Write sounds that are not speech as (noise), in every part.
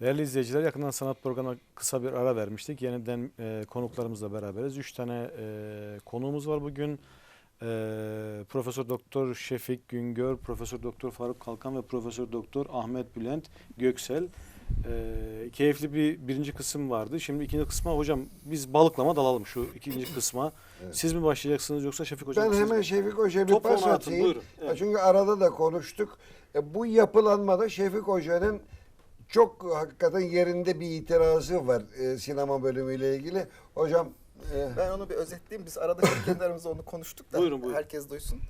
Değerli izleyiciler yakından sanat programına kısa bir ara vermiştik. Yeniden e, konuklarımızla beraberiz. Üç tane e, konuğumuz var bugün. E, Profesör Doktor Şefik Güngör, Profesör Doktor Faruk Kalkan ve Profesör Doktor Ahmet Bülent Göksel. E, keyifli bir birinci kısım vardı. Şimdi ikinci kısma hocam biz balıklama dalalım şu ikinci kısma. Evet. Siz mi başlayacaksınız yoksa Şefik hocam? Ben hemen? Şefik Hoca'ya bir Topu pas atayım. buyurun. Evet. Çünkü arada da konuştuk. E, bu yapılanmada Şefik Hoca'nın çok hakikaten yerinde bir itirazı var e, sinema bölümüyle ilgili. Hocam e, Ben onu bir özetleyeyim. Biz arada kendi aramızda onu konuştuk da Buyurun, buyurun. herkes duysun.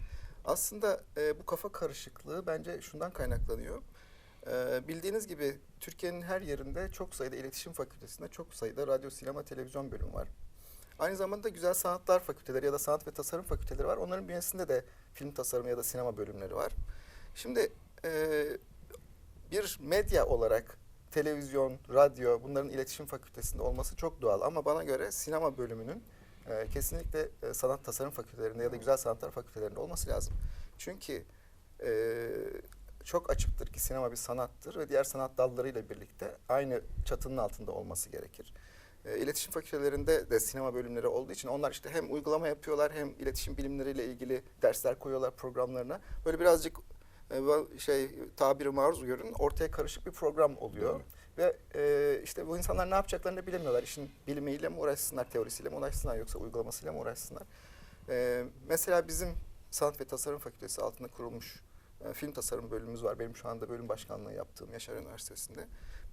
Aslında e, bu kafa karışıklığı bence şundan kaynaklanıyor. E, bildiğiniz gibi Türkiye'nin her yerinde çok sayıda iletişim fakültesinde çok sayıda radyo, sinema, televizyon bölümü var. Aynı zamanda güzel sanatlar fakülteleri ya da sanat ve tasarım fakülteleri var. Onların bünyesinde de film tasarımı ya da sinema bölümleri var. Şimdi e, bir medya olarak televizyon, radyo bunların iletişim fakültesinde olması çok doğal. Ama bana göre sinema bölümünün e, kesinlikle e, sanat tasarım fakültelerinde ya da güzel sanatlar fakültelerinde olması lazım. Çünkü e, çok açıktır ki sinema bir sanattır ve diğer sanat dallarıyla birlikte aynı çatının altında olması gerekir. E, iletişim fakültelerinde de sinema bölümleri olduğu için onlar işte hem uygulama yapıyorlar hem iletişim bilimleriyle ilgili dersler koyuyorlar programlarına. Böyle birazcık e, şey tabiri maruz görün ortaya karışık bir program oluyor. Ve e, işte bu insanlar ne yapacaklarını bilemiyorlar. İşin bilimiyle mi uğraşsınlar, teorisiyle mi uğraşsınlar yoksa uygulamasıyla mı uğraşsınlar? E, mesela bizim Sanat ve Tasarım Fakültesi altında kurulmuş e, film tasarım bölümümüz var. Benim şu anda bölüm başkanlığı yaptığım Yaşar Üniversitesi'nde.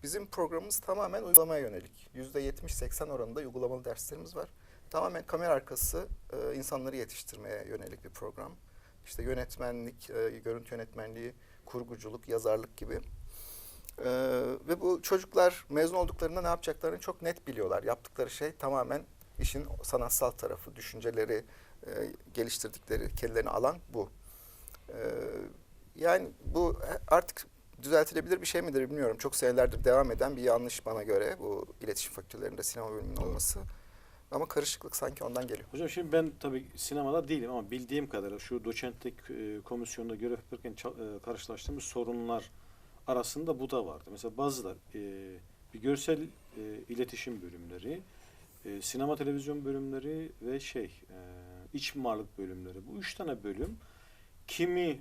Bizim programımız tamamen uygulamaya yönelik. %70-80 oranında uygulamalı derslerimiz var. Tamamen kamera arkası e, insanları yetiştirmeye yönelik bir program. İşte yönetmenlik, e, görüntü yönetmenliği, kurguculuk, yazarlık gibi. Ee, ve bu çocuklar mezun olduklarında ne yapacaklarını çok net biliyorlar. Yaptıkları şey tamamen işin sanatsal tarafı, düşünceleri, e, geliştirdikleri kendilerine alan bu. Ee, yani bu artık düzeltilebilir bir şey midir bilmiyorum. Çok senelerdir devam eden bir yanlış bana göre bu iletişim fakültelerinde sinema bölümünün olması. Ama karışıklık sanki ondan geliyor. Hocam şimdi ben tabii sinemada değilim ama bildiğim kadarıyla şu doçentlik e, komisyonunda görev yaparken e, karşılaştığımız sorunlar arasında bu da vardı. Mesela bazılar e, bir görsel e, iletişim bölümleri, e, sinema televizyon bölümleri ve şey e, iç mimarlık bölümleri. Bu üç tane bölüm kimi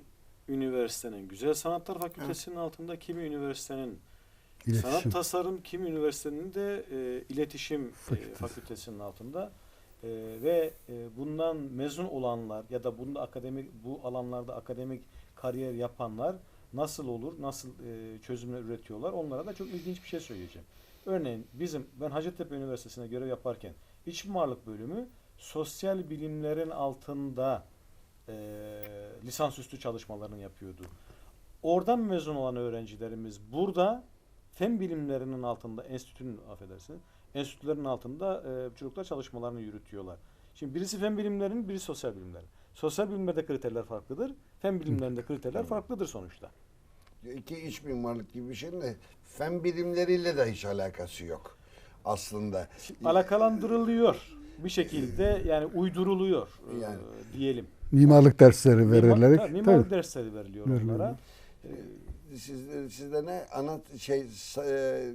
üniversitenin Güzel Sanatlar Fakültesinin altında, kimi üniversitenin İletişim. Sanat tasarım kimi üniversitenin de e, iletişim e, Fakültesi. fakültesinin altında E, ve e, bundan mezun olanlar ya da bunda akademik bu alanlarda akademik kariyer yapanlar nasıl olur, nasıl e, çözümler üretiyorlar onlara da çok ilginç bir şey söyleyeceğim. Örneğin bizim ben Hacettepe Üniversitesi'nde görev yaparken iç mimarlık bölümü sosyal bilimlerin altında e, lisansüstü çalışmalarını yapıyordu. Oradan mezun olan öğrencilerimiz burada fen bilimlerinin altında enstitünün affedersiniz enstitülerin altında e, çocuklar çalışmalarını yürütüyorlar. Şimdi birisi fen bilimlerinin, birisi sosyal bilimlerin. Sosyal bilimlerde kriterler farklıdır. Fen bilimlerinde kriterler farklıdır sonuçta. iki iç mimarlık gibi bir şeyin de fen bilimleriyle de hiç alakası yok aslında. Alakalandırılıyor bir şekilde yani uyduruluyor e, Yani. diyelim. Mimarlık dersleri Mimar- verilerek. tabii, tabii. mimarlık dersleri veriliyor Veriliyor. onlara. E, Sizde, sizde ne ana şey e,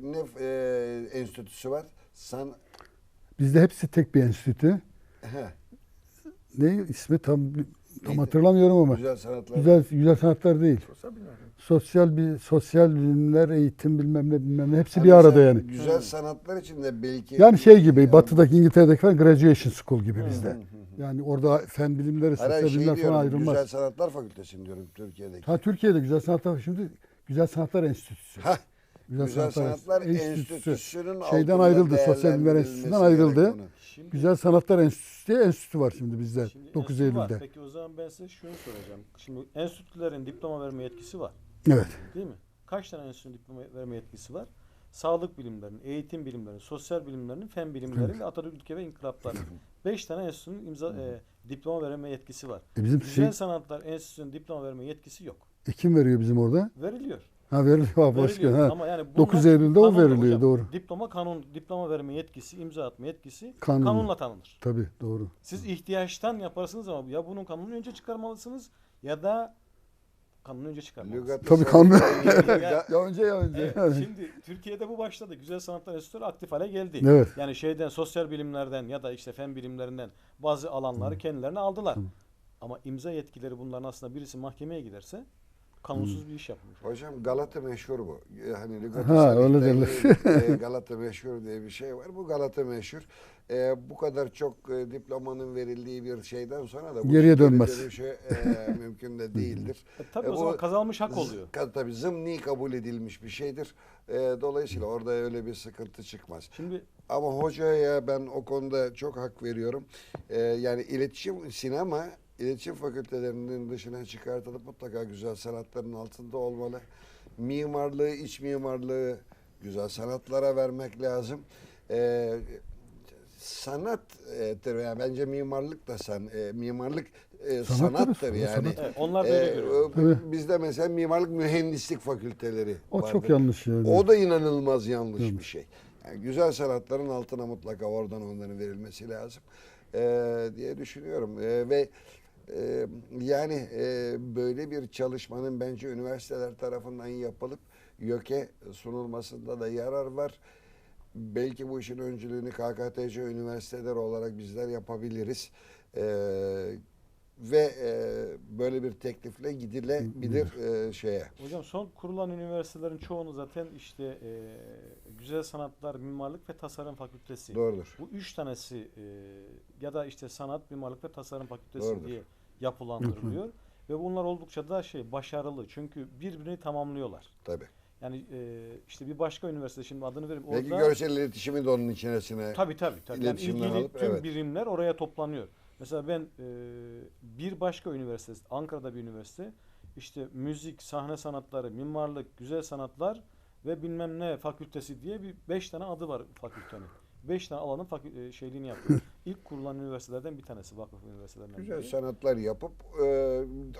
ne e, enstitüsü var? San Bizde hepsi tek bir enstitü. Heh, Ne ismi tam tam Neydi? hatırlamıyorum ama. güzel sanatlar. Güzel güzel sanatlar değil. Sosyal bilimler. Sosyal bir sosyal bilimler, eğitim bilmem ne bilmem ne hepsi Ha, bir arada yani. Güzel sanatlar için de belki Yani şey gibi Yani- Batı'daki İngiltere'deki falan graduation school gibi bizde. Yani orada fen bilimleri, Hayır, sosyal şey bilimler diyorum, falan ayrılmaz. Güzel Sanatlar Fakültesi diyorum Türkiye'deki. Ha Türkiye'de güzel sanatlar şimdi Güzel Sanatlar Enstitüsü. Hah, Güzel, Güzel Sanatlar Enstitüsü. Enstitüsü'nün Şeyden ayrıldı, Sosyal Bilimler Enstitüsü'nden ayrıldı. Şimdi, Güzel Sanatlar Enstitüsü diye enstitü var şimdi bizde. şimdi 9 enstitü var. Eylül'de. Peki o zaman ben size şunu soracağım. Şimdi enstitülerin diploma verme yetkisi var. Evet. Değil mi? Kaç tane enstitünün diploma verme yetkisi var? Sağlık bilimlerinin, eğitim bilimlerinin, sosyal bilimlerinin, fen bilimlerinin ve Atatürk Ülke ve İnkılaplar. Beş tane enstitünün imza, e, diploma verme yetkisi var. E bizim Güzel şey, Sanatlar Enstitüsü'nün diploma verme yetkisi yok. e, kim veriyor bizim orada? Veriliyor. Ha veriliyor ha, başka. Ha. Ama yani bunlar 9 Eylül'de o veriliyor, doğru. Diploma kanun, diploma verme yetkisi, imza atma yetkisi Kanun. kanunla tanınır. Tabii doğru. Siz ihtiyaçtan yaparsınız ama ya bunun kanunu önce çıkarmalısınız ya da kanunu önce çıkarmamız. Lügatı Tabii kanun- (laughs) Ya- Ya önce ya önce. Evet, şimdi Türkiye'de bu başladı. Güzel Sanatlar Enstitüleri aktif hale geldi. Evet. Yani şeyden sosyal bilimlerden ya da işte fen bilimlerinden bazı alanları kendilerine aldılar. Ama imza yetkileri bunların aslında birisi mahkemeye giderse kanunsuz bir iş yapmış. Hocam Galata meşhur bu. Hani Lügat-ı Ha, öyle derler. e, Galata meşhur diye bir şey var. Bu Galata meşhur. Ee, bu kadar çok e, diplomanın verildiği bir şeyden sonra da bu Geriye dönmez. dönüşü e, (laughs) mümkün de değildir. E, tabii E, o bu zaman kazanmış hak oluyor. Tabii zımni kabul edilmiş bir şeydir. E, dolayısıyla orada öyle bir sıkıntı çıkmaz. Şimdi Ama hocaya ben o konuda çok hak veriyorum. Ee, yani iletişim, sinema iletişim fakültelerinin dışına çıkartılıp mutlaka güzel sanatların altında olmalı. Mimarlığı, iç mimarlığı güzel sanatlara vermek lazım. Ee, sanat e, yani bence mimarlık da san, e, mimarlık e, Sanattır, sanattır yani. sanat. evet, onlar da öyle görüyor. o- bizde mesela mimarlık mühendislik fakülteleri O çok vardır. yanlış yani. O da inanılmaz yanlış Yanlış. bir şey. Yani güzel sanatların altına mutlaka oradan onların verilmesi lazım Ee, diye düşünüyorum. Ee, ve e, yani e, böyle bir çalışmanın bence üniversiteler tarafından yapılıp YÖK'e sunulmasında da yarar var. Belki bu işin öncülüğünü KKTC üniversiteler olarak bizler yapabiliriz. Ee, ve e, böyle bir teklifle gidilebilir e, şeye. Hocam son kurulan üniversitelerin çoğunu zaten işte e, güzel sanatlar, mimarlık ve tasarım fakültesi. Doğrudur. Bu üç tanesi e, ya da işte sanat, mimarlık ve tasarım fakültesi Doğrudur. diye yapılandırılıyor. ve bunlar oldukça da şey başarılı. Çünkü birbirini tamamlıyorlar. Tabii. Yani e, işte bir başka üniversite şimdi adını vereyim. Belki Orada görsel iletişimi de onun içerisine tabii tabii tabii. Yani ilgili alıp, tüm evet. birimler oraya toplanıyor. Mesela ben e, bir başka üniversite, Ankara'da bir üniversite, işte müzik, sahne sanatları, mimarlık, güzel sanatlar ve bilmem ne fakültesi diye bir beş tane adı var fakültenin. Beş tane alanın fakü- e, şeyliğini yapıyor. (laughs) İlk kurulan üniversitelerden bir tanesi vakıf üniversitelerinden güzel biri. sanatlar yapıp e,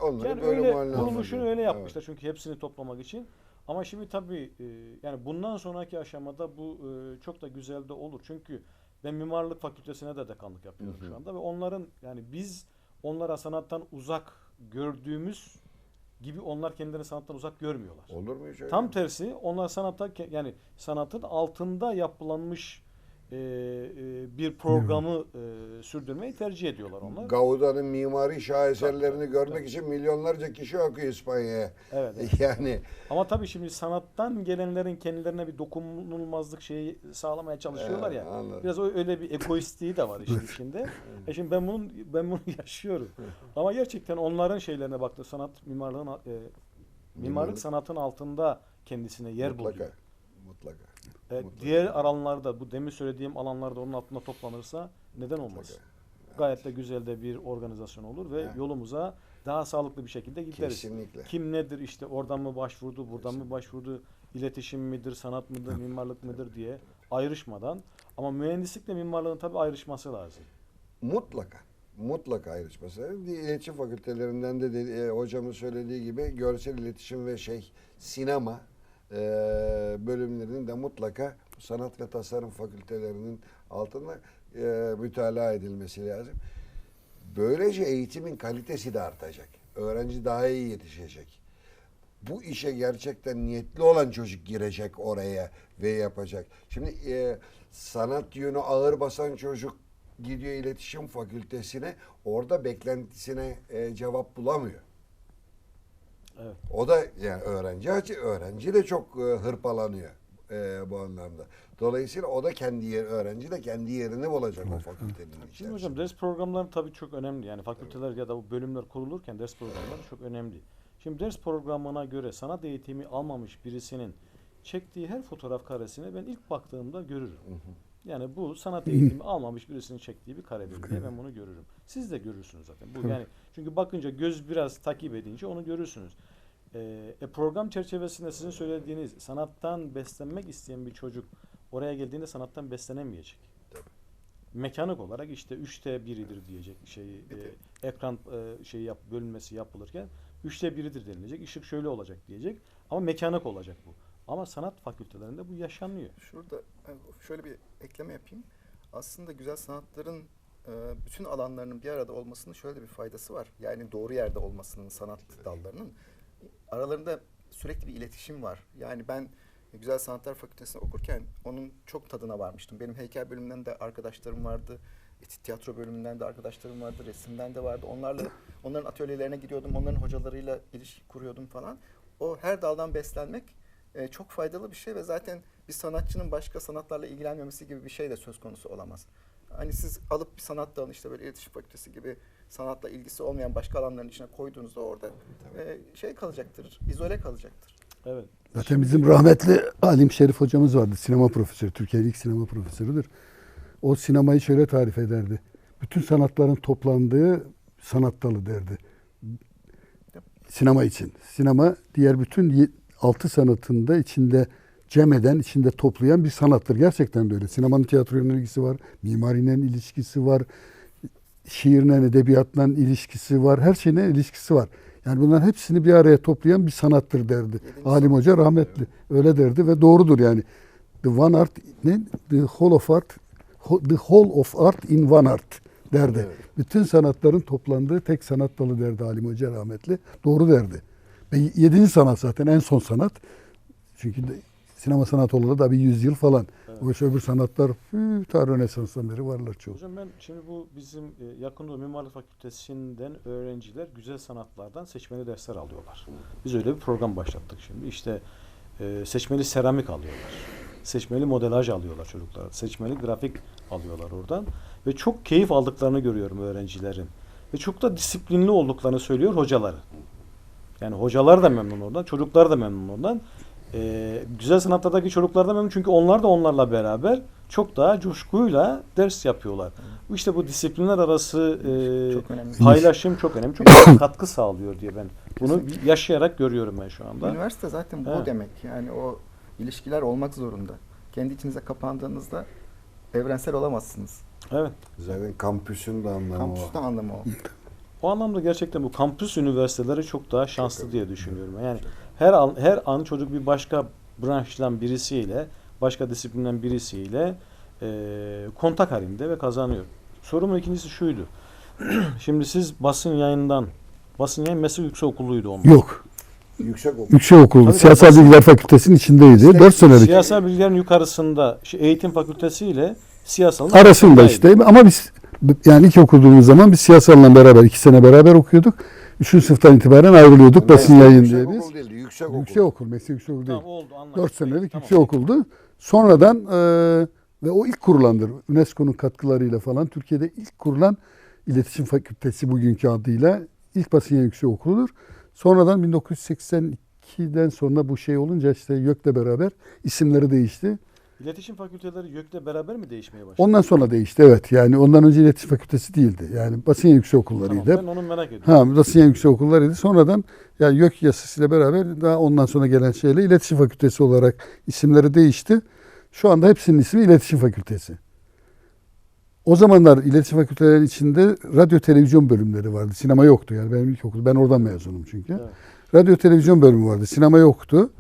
onları Yani böyle öyle kuruluşunu öyle Evet. yapmışlar çünkü hepsini toplamak için. Ama şimdi tabii e, yani bundan sonraki aşamada bu e, çok da güzel de olur. Çünkü ben mimarlık fakültesine de dekanlık yapıyorum Hı hı. şu anda ve onların yani biz onlara sanattan uzak gördüğümüz gibi onlar kendilerini sanattan uzak görmüyorlar. Olur mu hiç öyle? Tam tersi onlar sanatta yani sanatın altında yapılanmış e, e, bir programı e, sürdürmeyi tercih ediyorlar onlar. Gauda'nın mimari şaheserlerini görmek için milyonlarca kişi akıyor İspanya'ya. Evet, evet. (laughs) Yani Ama tabii şimdi sanattan gelenlerin kendilerine bir dokunulmazlık şeyi sağlamaya çalışıyorlar ya. anladım. Biraz o öyle bir egoistliği de var işin içinde. e şimdi ben bunun ben bunu (laughs) yaşıyorum. Ama gerçekten onların şeylerine baktı sanat mimarlığın e, mimarlık Mimarlık. sanatın altında kendisine yer mutlaka. buluyor. Mutlaka. E, mutlaka. diğer alanlarda bu demin söylediğim alanlarda onun altında toplanırsa neden olmaz? Mutlaka. Gayet de güzel de bir organizasyon olur ve Evet. yolumuza daha sağlıklı bir şekilde gideriz. Kesinlikle. Kim nedir işte oradan mı başvurdu, buradan mı başvurdu, iletişim midir, sanat mıdır, (laughs) mimarlık mıdır diye ayrışmadan ama mühendislikle mimarlığın tabii ayrışması lazım. Mutlaka. Mutlaka ayrışması. lazım. İletişim fakültelerinden de, dedi- e, hocamın söylediği gibi görsel iletişim ve şey sinema e, bölümlerinin de mutlaka sanat ve tasarım fakültelerinin altında e, mütalaa edilmesi lazım. Böylece eğitimin kalitesi de artacak. Öğrenci daha iyi yetişecek. Bu işe gerçekten niyetli olan çocuk girecek oraya ve yapacak. Şimdi e, sanat yönü ağır basan çocuk gidiyor iletişim fakültesine orada beklentisine e, cevap bulamıyor. Evet. O da yani öğrenci açı öğrenci de çok e, hırpalanıyor e, bu anlamda. Dolayısıyla o da kendi yer, öğrenci de kendi yerini bulacak o fakültenin Şimdi içerisinde. hocam ders programları tabii çok önemli. Yani fakülteler ya da bu bölümler kurulurken ders programları çok önemli. Şimdi ders programına göre sanat eğitimi almamış birisinin çektiği her fotoğraf karesine ben ilk baktığımda görürüm. Yani bu sanat (laughs) eğitimi almamış birisinin çektiği bir karedir diye ben bunu görürüm. Siz de görürsünüz zaten. Bu yani çünkü bakınca göz biraz takip edince onu görürsünüz. Ee, e, program çerçevesinde sizin söylediğiniz sanattan beslenmek isteyen bir çocuk oraya geldiğinde sanattan beslenemeyecek. Mekanik olarak işte 3'te biridir diyecek şeyi e, ekran e, şeyi yap, bölünmesi yapılırken 3'te biridir denilecek. Işık şöyle olacak diyecek. Ama mekanik olacak bu. Ama sanat fakültelerinde bu yaşanıyor. Şurada e, şöyle bir ekleme yapayım. Aslında güzel sanatların e, bütün alanlarının bir arada olmasının şöyle bir faydası var. Yani doğru yerde olmasının sanat dallarının. aralarında sürekli bir iletişim var. Yani ben Güzel Sanatlar Fakültesi'nde okurken onun çok tadına varmıştım. Benim heykel bölümünden de arkadaşlarım vardı. Tiyatro bölümünden de arkadaşlarım vardı, resimden de vardı. Onlarla onların atölyelerine gidiyordum, onların hocalarıyla ilişki kuruyordum falan. O her daldan beslenmek e, çok faydalı bir şey ve zaten bir sanatçının başka sanatlarla ilgilenmemesi gibi bir şey de söz konusu olamaz. Hani siz alıp bir sanat dalını işte böyle iletişim fakültesi gibi sanatla ilgisi olmayan başka alanların içine koyduğunuzda orada e, şey kalacaktır, izole kalacaktır. Evet. Zaten bizim rahmetli Halim Şerif hocamız vardı. Sinema profesörü. Türkiye'nin ilk sinema profesörüdür. O sinemayı şöyle tarif ederdi. Bütün sanatların toplandığı sanat dalı derdi. Sinema için. Sinema diğer bütün altı sanatında içinde cem eden, içinde toplayan bir sanattır. Gerçekten de öyle. Sinemanın tiyatroyla ilgisi var. Mimarinin ilişkisi var. Şiirle, edebiyatla ilişkisi var. Her şeyle ilişkisi var. Yani bunların hepsini bir araya toplayan bir sanattır derdi. Yedinci Halim Hoca rahmetli. Öyle derdi ve doğrudur yani. The one art ne? The whole of art the whole of art in one art derdi. Bütün sanatların toplandığı tek sanat dalı derdi Halim Hoca rahmetli. Doğru derdi. Ve yedinci sanat zaten en son sanat. Çünkü de, sinema sanatı olalı da bir yüzyıl falan. Oysa öbür sanatlar ta Rönesans'tan beri varlar çoğu. Hocam ben şimdi bu bizim e, yakın Doğu Mimarlık Fakültesinden öğrenciler güzel sanatlardan seçmeli dersler alıyorlar. Biz öyle bir program başlattık şimdi. İşte e, seçmeli seramik alıyorlar. Seçmeli modelaj alıyorlar çocuklar. Seçmeli grafik alıyorlar oradan. Ve çok keyif aldıklarını görüyorum öğrencilerin. Ve çok da disiplinli olduklarını söylüyor hocaları. Yani hocalar da memnun oradan, çocuklar da memnun oradan. Ee, güzel sanatlardaki çocuklar da memnun çünkü onlar da onlarla beraber çok daha coşkuyla ders yapıyorlar. Bu işte bu disiplinler arası e, Çok önemli. paylaşım çok önemli. Çok katkı sağlıyor diye ben bunu bir yaşayarak görüyorum ben şu anda. Üniversite zaten bu Evet. demek. Yani o ilişkiler olmak zorunda. Kendi içinize kapandığınızda evrensel olamazsınız. Evet. Zaten kampüsün de anlamı Kampüste o. anlamı o. (laughs) O anlamda gerçekten bu kampüs üniversiteleri çok daha şanslı diye düşünüyorum. Yani her an her an çocuk bir başka branştan birisiyle, başka disiplinden birisiyle e, kontak halinde ve kazanıyor. Sorumun ikincisi şuydu. (clears throat) Şimdi siz basın yayından, basın yayın meslek yüksek okuluydu onun. Yok. Yüksek okul. Yüksek okul. Tabii, Siyasal tabii. Bilgiler Fakültesi'nin içindeydi. İşte 4 senelik. Siyasal bilgilerin yukarısında şu eğitim fakültesi ile siyasalın arasında işte ama biz yani ilk okuduğumuz zaman biz siyasalla beraber iki sene beraber okuyorduk. Üçüncü sınıftan itibaren ayrılıyorduk basın yayın diye biz. okul değildi, yüksek okul. Yüksek okul, meslek yüksek okul değil. Tamam oldu anladım. 4 senelik Tamam. yüksek okuldu. Sonradan e, ve o ilk kurulandır. UNESCO'nun katkılarıyla falan Türkiye'de ilk kurulan iletişim fakültesi bugünkü adıyla ilk basın yayın yüksek okuludur. Sonradan 1982'den sonra bu şey olunca işte YÖK'le beraber isimleri değişti. İletişim fakülteleri YÖK'le beraber mi değişmeye başladı? Ondan sonra değişti evet. Yani ondan önce iletişim fakültesi değildi. Yani basın yüksek Tamam, okullarıydı. ben onu merak ediyorum. Ha, basın yüksek okullarıydı. Sonradan yani YÖK yasasıyla beraber daha ondan sonra gelen şeyle iletişim fakültesi olarak isimleri değişti. Şu anda hepsinin ismi iletişim fakültesi. O zamanlar iletişim fakültelerinin içinde radyo televizyon bölümleri vardı. Sinema yoktu yani benim ilk okul. Ben oradan mezunum çünkü. Evet. Radyo televizyon bölümü vardı. Sinema yoktu.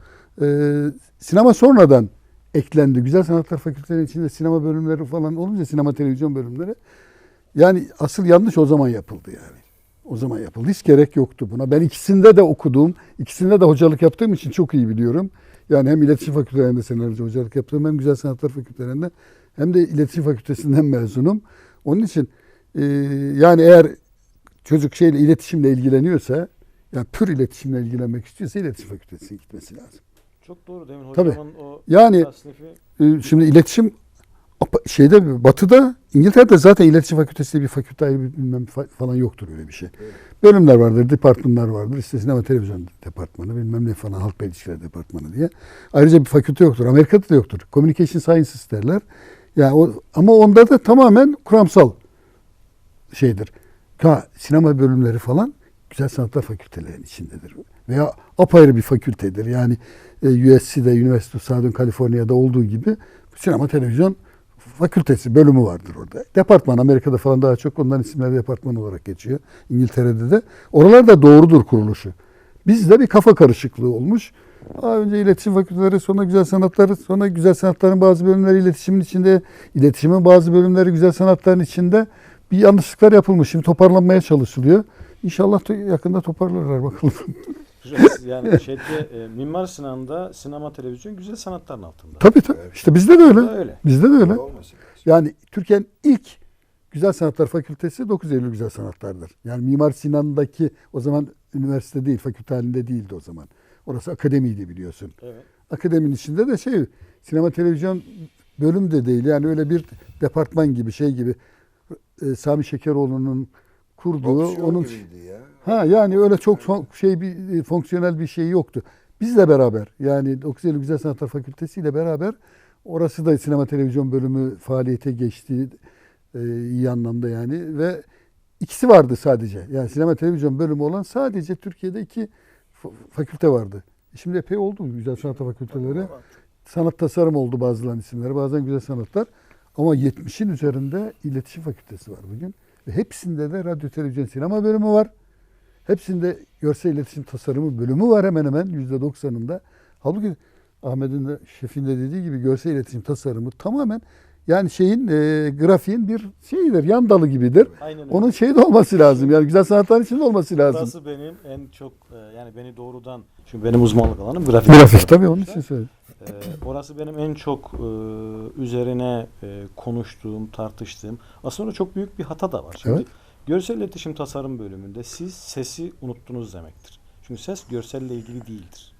Ee, sinema sonradan eklendi. Güzel Sanatlar Fakültelerinin içinde sinema bölümleri falan olunca sinema televizyon bölümleri. Yani asıl yanlış o zaman yapıldı yani. O zaman yapıldı. Hiç gerek yoktu buna. Ben ikisinde de okudum. ikisinde de hocalık yaptığım için çok iyi biliyorum. Yani hem iletişim fakültelerinde senelerce hocalık yaptım hem güzel sanatlar fakültelerinde hem de iletişim fakültesinden mezunum. Onun için e, yani eğer çocuk şeyle iletişimle ilgileniyorsa yani pür iletişimle ilgilenmek istiyorsa iletişim fakültesine gitmesi lazım. Çok doğru demin Tabii. hocamın o Yani tasnifi e, şimdi iletişim şeyde batıda İngiltere'de zaten iletişim fakültesi bir fakülte bilmem fa- falan yoktur öyle bir şey. Bölümler vardır, departmanlar vardır. İşte sinema televizyon departmanı bilmem ne falan halk ilişkiler departmanı diye. Ayrıca bir fakülte yoktur. Amerika'da da yoktur. Communication Sciences derler. Yani o, ama onda da tamamen kuramsal şeydir. Ha, sinema bölümleri falan güzel sanatlar fakültelerinin içindedir. Veya apayrı bir fakültedir. Yani USC'de, University of Southern California'da olduğu gibi sinema televizyon fakültesi bölümü vardır orada. Departman Amerika'da falan daha çok onların isimleri departman olarak geçiyor. İngiltere'de de. Oralarda doğrudur kuruluşu. Bizde bir kafa karışıklığı olmuş. Daha önce iletişim fakülteleri, sonra güzel sanatları, sonra güzel sanatların bazı bölümleri iletişimin içinde, iletişimin bazı bölümleri güzel sanatların içinde bir yanlışlıklar yapılmış. Şimdi toparlanmaya çalışılıyor. İnşallah yakında toparlarlar bakalım. (laughs) Yani (laughs) şeyde e, Mimar Sinan'da sinema televizyon güzel sanatların altında. Tabii tabii. İşte bizde de öyle. Öyle. Bizde de öyle. Lazım. Yani Türkiye'nin ilk Güzel Sanatlar Fakültesi 9 Eylül Güzel Sanatlar'dır. Yani Mimar Sinan'daki o zaman üniversite değil, fakülte halinde değildi o zaman. Orası akademiydi biliyorsun. Evet. Akademinin içinde de şey sinema televizyon bölüm de değil. Yani öyle bir departman gibi şey gibi e, Sami Şekeroğlu'nun kurduğu Opsiyon onun gibiydi ya. Ha yani öyle çok şey bir e, fonksiyonel bir şey yoktu. Bizle beraber yani 9 Eylül Güzel Sanatlar Fakültesi ile beraber orası da sinema televizyon bölümü faaliyete geçti e, iyi anlamda yani ve ikisi vardı sadece. Yani sinema televizyon bölümü olan sadece Türkiye'de iki fa- fakülte vardı. Şimdi epey oldu güzel sanatlar fakülteleri. Sanat tasarım oldu bazılarının isimleri, bazen güzel sanatlar. Ama 70'in üzerinde iletişim fakültesi var bugün. Ve hepsinde de radyo, televizyon, sinema bölümü var. Hepsinde görsel iletişim tasarımı bölümü var hemen hemen %90'ında. Halbuki Ahmet'in de şefin de dediği gibi görsel iletişim tasarımı tamamen yani şeyin e, grafiğin bir şeyidir, yan dalı gibidir. Aynen öyle. Onun şeyi de olması lazım. Yani güzel sanatların içinde olması lazım. Burası benim en çok e, yani beni doğrudan çünkü benim uzmanlık alanım grafik. Grafik tabii onun için söyledim. E, orası benim en çok e, üzerine e, konuştuğum, tartıştığım. Aslında çok büyük bir hata da var. Şimdi Evet. Görsel iletişim tasarım bölümünde siz sesi unuttunuz demektir. Çünkü ses görselle ilgili değildir.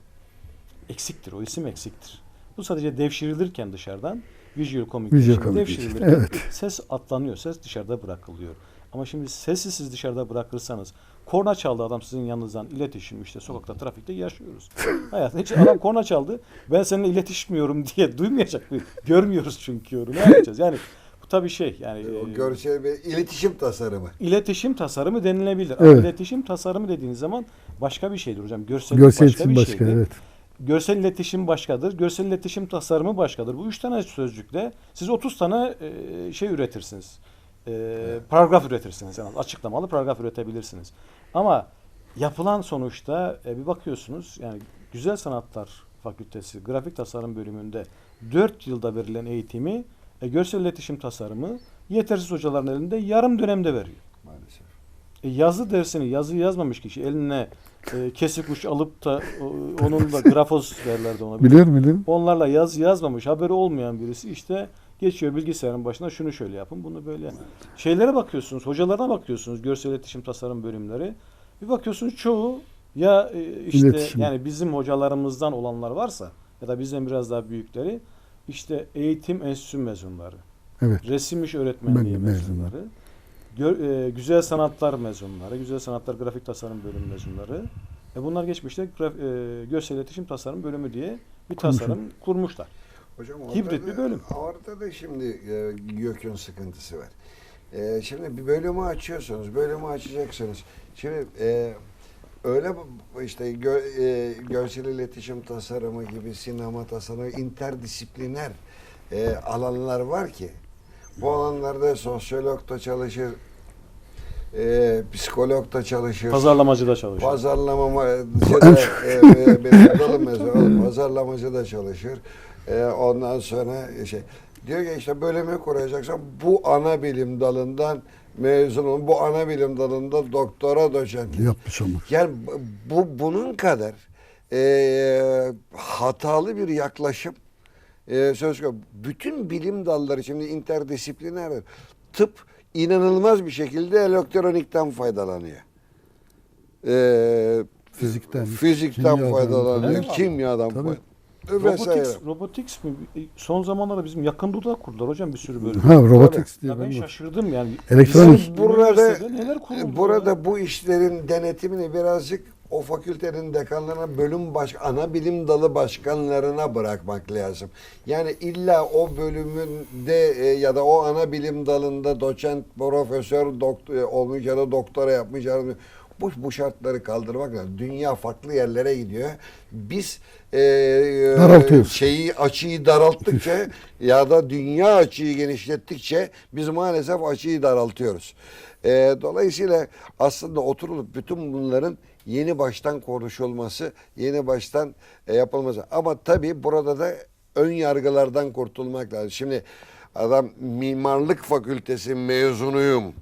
Eksiktir. O isim eksiktir. Bu sadece devşirilirken dışarıdan visual communication, devşirilirken evet. ses atlanıyor. Ses dışarıda bırakılıyor. Ama şimdi sesi siz dışarıda bırakırsanız korna çaldı adam sizin yanınızdan iletişim işte sokakta trafikte yaşıyoruz. Hayatında hiç adam korna çaldı ben seninle iletişmiyorum (laughs) diye duymayacak mı? Görmüyoruz çünkü onu. Ne yapacağız? Yani tabii şey yani O e, görsel bir iletişim tasarımı. İletişim tasarımı denilebilir. Ama Evet. iletişim tasarımı dediğiniz zaman başka bir şeydir hocam. Görsel, Görsel başka iletişim bir başka şeydir. evet. Görsel iletişim başkadır. Görsel iletişim tasarımı başkadır. Bu üç tane sözcükle siz 30 tane e, şey üretirsiniz. E, Paragraf üretirsiniz. Yani açıklamalı paragraf üretebilirsiniz. Ama yapılan sonuçta e, bir bakıyorsunuz yani Güzel Sanatlar Fakültesi Grafik Tasarım bölümünde 4 yılda verilen eğitimi e, görsel iletişim tasarımı yetersiz hocaların elinde yarım dönemde veriyor. Maalesef. E, yazı dersini yazı yazmamış kişi eline e, kesik uç alıp da o- onun da (laughs) grafos derlerdi ona. Biliyorum biliyorum. Onlarla yazı yazmamış haberi olmayan birisi işte geçiyor bilgisayarın başına şunu şöyle yapın bunu böyle. Şeylere bakıyorsunuz hocalarına bakıyorsunuz görsel iletişim tasarım bölümleri. Bir bakıyorsunuz çoğu ya e, işte İletişim. yani bizim hocalarımızdan olanlar varsa ya da bizden biraz daha büyükleri işte eğitim enstitüsü mezunları. Evet. Resim iş öğretmenliği Ben mezunları. Gör- e, güzel sanatlar mezunları, güzel sanatlar grafik tasarım bölümü mezunları. E bunlar geçmişte graf- e, görsel iletişim tasarım bölümü diye bir tasarım kurmuşlar. Hocam orada Hibrit bir bölüm. Orada da şimdi e, YÖK'ün sıkıntısı var. E, şimdi bir bölümü açıyorsunuz, bölümü açacaksınız. Şimdi e, öyle işte gö, e, görsel iletişim tasarımı gibi sinema tasarımı interdisipliner e, alanlar var ki bu alanlarda sosyolog da çalışır, e, psikolog da çalışır. Pazarlamacı da çalışıyor. Pazarlamacı da e, e, (laughs) pazarlamacı da çalışır. E, ondan sonra şey diyor ki işte bölümü kuracaksan bu ana bilim dalından mezun olun. Bu ana bilim dalında doktora doçent. Yapmış olmak. Yani bu- bu bunun kadar e, hatalı bir yaklaşım e, söz konusu. Bütün bilim dalları şimdi interdisipliner. Tıp inanılmaz bir şekilde elektronikten faydalanıyor. E, Fizikten, fizikten kimyadan, faydalanıyor, kimyadan Tabii. Faydalanıyor. Vesaire. Robotics, robotics mi? E, Son zamanlarda bizim yakın doğuda kurdular hocam bir sürü bölüm. Ha robotics diye Ya ben ben şaşırdım yani. Elektronik. Bizim Burada üniversitede neler kuruldu burada ya? bu işlerin denetimini birazcık o fakültenin dekanlarına, bölüm baş, ana bilim dalı başkanlarına bırakmak lazım. Yani illa o bölümünde e, ya da o ana bilim dalında doçent, profesör, doktor olmuş ya da doktora yapmış ya da- bu, bu şartları kaldırmak lazım. Dünya farklı yerlere gidiyor. Biz e, Daraltıyoruz. şeyi açıyı daralttıkça ya da dünya açıyı genişlettikçe biz maalesef açıyı daraltıyoruz. Ee, dolayısıyla aslında oturulup bütün bunların yeni baştan konuşulması, yeni baştan e, yapılması. Ama tabii burada da ön yargılardan kurtulmak lazım. Şimdi adam mimarlık fakültesi mezunuyum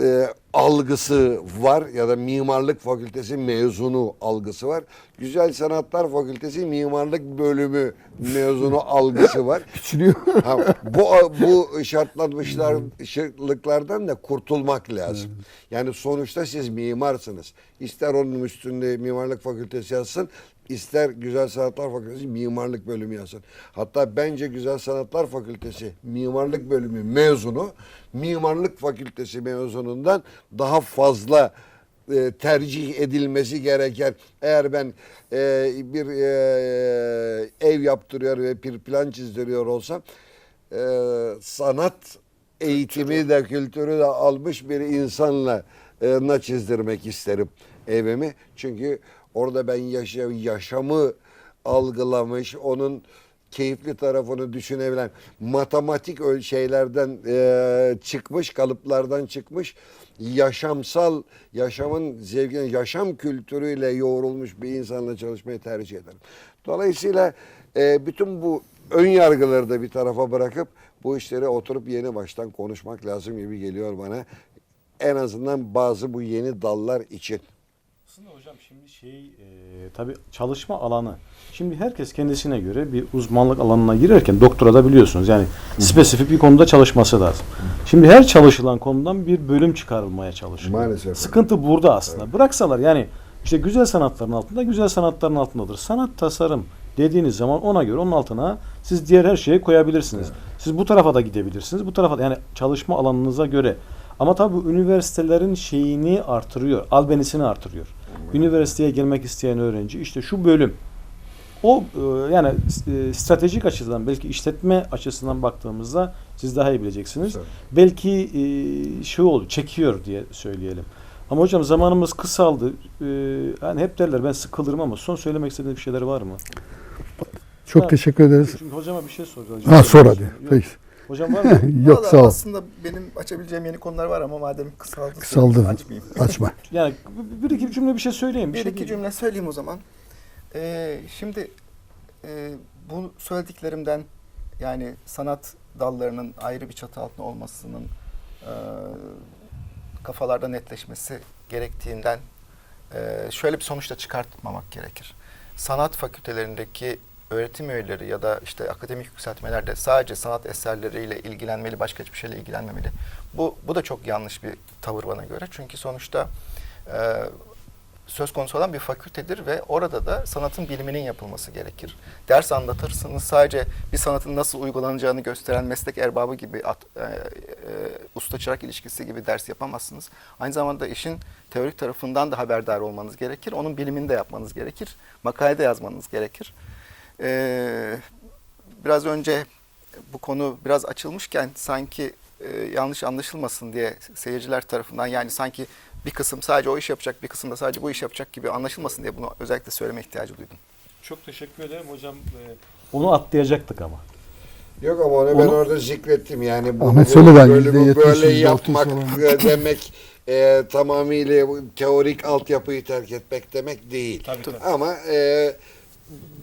e, algısı var ya da mimarlık fakültesi mezunu algısı var. Güzel Sanatlar Fakültesi mimarlık bölümü mezunu (laughs) algısı var. Küçülüyor. Ha, bu bu şartlanmışlardan da kurtulmak lazım. Yani sonuçta siz mimarsınız. İster onun üstünde mimarlık fakültesi yazsın, ister Güzel Sanatlar Fakültesi mimarlık bölümü yazsın. Hatta bence Güzel Sanatlar Fakültesi mimarlık bölümü mezunu mimarlık fakültesi mezunundan daha fazla e, tercih edilmesi gereken eğer ben e, bir e, ev yaptırıyor ve bir plan çizdiriyor olsam e, sanat eğitimi de kültürü de almış bir insanla e, na çizdirmek isterim evimi. Çünkü orada ben yaşa, yaşamı algılamış, onun keyifli tarafını düşünebilen, matematik şeylerden e, çıkmış, kalıplardan çıkmış, yaşamsal, yaşamın zevkine, yaşam kültürüyle yoğrulmuş bir insanla çalışmayı tercih ederim. Dolayısıyla e, bütün bu ön yargıları da bir tarafa bırakıp bu işleri oturup yeni baştan konuşmak lazım gibi geliyor bana. En azından bazı bu yeni dallar için. Aslında hocam şimdi şey e, tabii çalışma alanı. Şimdi herkes kendisine göre bir uzmanlık alanına girerken doktora da biliyorsunuz yani spesifik bir konuda çalışması lazım. Şimdi her çalışılan konudan bir bölüm çıkarılmaya çalışılıyor. Maalesef. Sıkıntı burada aslında. Bıraksalar yani işte güzel sanatların altında güzel sanatların altındadır. Sanat tasarım dediğiniz zaman ona göre onun altına siz diğer her şeyi koyabilirsiniz. Siz bu tarafa da gidebilirsiniz. Bu tarafa da yani çalışma alanınıza göre. Ama tabii bu üniversitelerin şeyini artırıyor. Albenisini artırıyor. Üniversiteye gelmek isteyen öğrenci işte şu bölüm o e, yani e, stratejik açıdan belki işletme açısından baktığımızda siz daha iyi bileceksiniz. Tabii. Belki e, şey oldu çekiyor diye söyleyelim. Ama hocam zamanımız kısaldı. Yani hep derler ben sıkılırım ama son söylemek istediğiniz bir şeyler var mı? Çok Ha, teşekkür ederiz. Çünkü hocama bir şey soracağım. Ha sor hadi. Yok. Peki. Hocam var mı? (laughs) Yok Vallahi sağ ol. Aslında benim açabileceğim yeni konular var ama madem kısaldı. Kısaldı. Açmayayım. (laughs) Açma. Yani bir iki cümle bir şey söyleyin. Bir şey iki değil. cümle söyleyeyim o zaman. Ee, şimdi e, bu söylediklerimden yani sanat dallarının ayrı bir çatı altında olmasının e, kafalarda netleşmesi gerektiğinden e, şöyle bir sonuçta çıkartmamak gerekir. Sanat fakültelerindeki öğretim üyeleri ya da işte akademik yükseltmelerde sadece sanat eserleriyle ilgilenmeli, başka hiçbir şeyle ilgilenmemeli. Bu, bu da çok yanlış bir tavır bana göre. Çünkü sonuçta e, söz konusu olan bir fakültedir ve orada da sanatın biliminin yapılması gerekir. Ders anlatırsınız sadece bir sanatın nasıl uygulanacağını gösteren meslek erbabı gibi at, e, e, usta çırak ilişkisi gibi ders yapamazsınız. Aynı zamanda işin teorik tarafından da haberdar olmanız gerekir. Onun bilimini de yapmanız gerekir. Makale de yazmanız gerekir. E, biraz önce bu konu biraz açılmışken sanki e, yanlış anlaşılmasın diye seyirciler tarafından yani sanki bir kısım sadece o iş yapacak, bir kısım da sadece bu iş yapacak gibi anlaşılmasın diye bunu özellikle söyleme ihtiyacı duydum. Çok teşekkür ederim hocam. Ee, Onu atlayacaktık ama. Yok ama onu ben Onu- orada zikrettim yani. Bunu, Ahmet bu- söyle ben böyle, bu %70, böyle %30 yapmak falan. e, demek e, tamamıyla bu teorik altyapıyı terk etmek demek değil. Tabii, tabii. Ama e,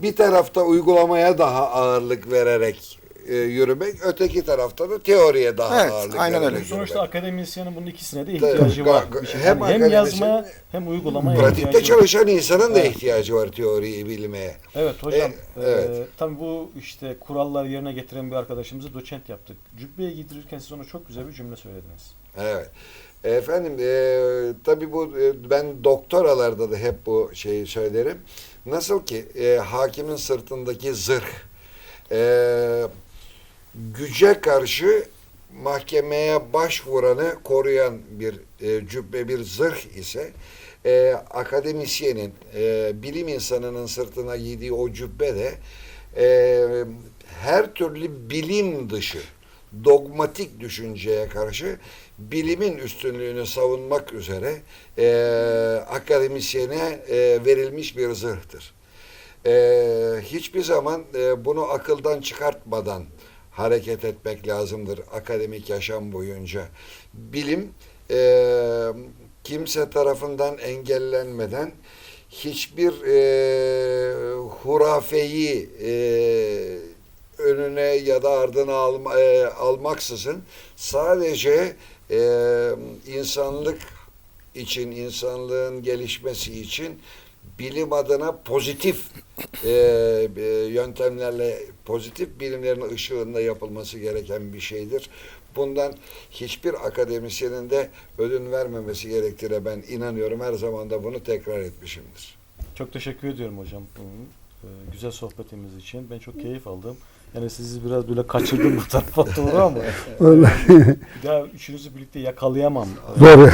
bir tarafta uygulamaya daha ağırlık vererek e, yürümek, öteki tarafta da teoriye daha Evet, ağırlık aynen vererek öyle. Sonuçta akademisyenin bunun ikisine de Tabii, ihtiyacı ga- var. Bir şey. hem Yani hem yazmaya hem uygulamaya Pratikte ihtiyacı var. çalışan insanın da Evet. ihtiyacı var teoriyi bilmeye. Evet hocam. E, e, evet. tabii bu işte kuralları yerine getiren bir arkadaşımızı doçent yaptık. Cübbeye giydirirken siz ona çok güzel bir cümle söylediniz. Evet. Efendim e, tabii bu e, ben doktoralarda da hep bu şeyi söylerim. Nasıl ki e, hakimin sırtındaki zırh e, güce karşı mahkemeye başvuranı koruyan bir e, cübbe bir zırh ise e, akademisyenin e, bilim insanının sırtına giydiği o cübbe de e, her türlü bilim dışı dogmatik düşünceye karşı bilimin üstünlüğünü savunmak üzere e, akademisyene e, verilmiş bir zırhtır. E, hiçbir zaman e, bunu akıldan çıkartmadan hareket etmek lazımdır akademik yaşam boyunca. Bilim e, kimse tarafından engellenmeden hiçbir e, hurafeyi e, önüne ya da ardına alma, e, almaksızın sadece e, insanlık için, insanlığın gelişmesi için bilim adına pozitif e, e, yöntemlerle pozitif bilimlerin ışığında yapılması gereken bir şeydir. Bundan hiçbir akademisyenin de ödün vermemesi gerektiğine ben inanıyorum. Her zaman da bunu tekrar etmişimdir. Çok teşekkür ediyorum hocam. E, güzel sohbetimiz için. Ben çok keyif aldım. Yani sizi biraz böyle kaçırdım bu tarafa doğru ama Vallahi bir daha üçünüzü birlikte yakalayamam. zor.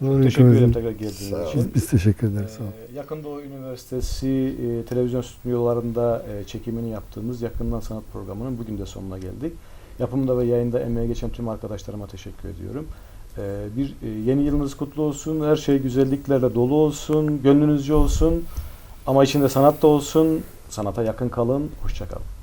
Çok teşekkür ederim tekrar geldiğiniz için. Biz teşekkür ederiz. Sağ olun. Ee, Yakın Doğu Üniversitesi e, televizyon stüdyolarında e, çekimini yaptığımız Yakından Sanat programının bugün de sonuna geldik. Yapımda ve yayında emeği geçen tüm arkadaşlarıma teşekkür ediyorum. Bir e, yeni yılınız kutlu olsun. Her şey güzelliklerle dolu olsun. Gönlünüzce olsun. Ama içinde sanat da olsun. Sanata yakın kalın. Hoşça kalın.